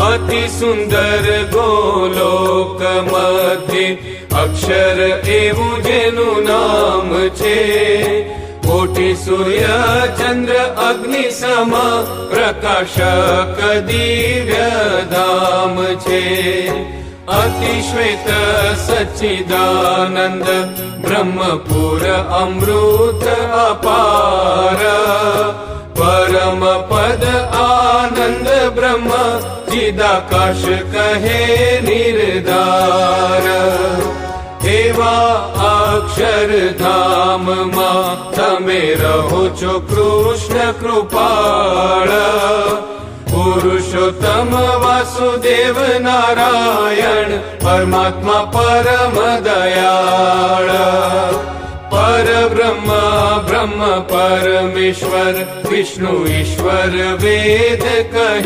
अति सुन्दर गोलोक मध्य अक्षर एवं जेनु नाम छे। कोटि सूर्य चन्द्र अग्नि सम प्रकाशक समा प्रकाशिव्यम अति श्वेत सच्चिदानन्द ब्रह्मपुर अमृत अपा ચિદાકાશ કહે નિર્ધાર એવા અક્ષરધામમાં તમે રહો છો કૃષ્ણ કૃપાળ પુરુષોત્તમ વાસુદેવ નારાયણ પરમાત્મા પરમ દયાળ પરબ્રહ્મ બ્રહ્મ પરમેશ્વર વિષ્ણુ ઈશ્વર વેદ કહે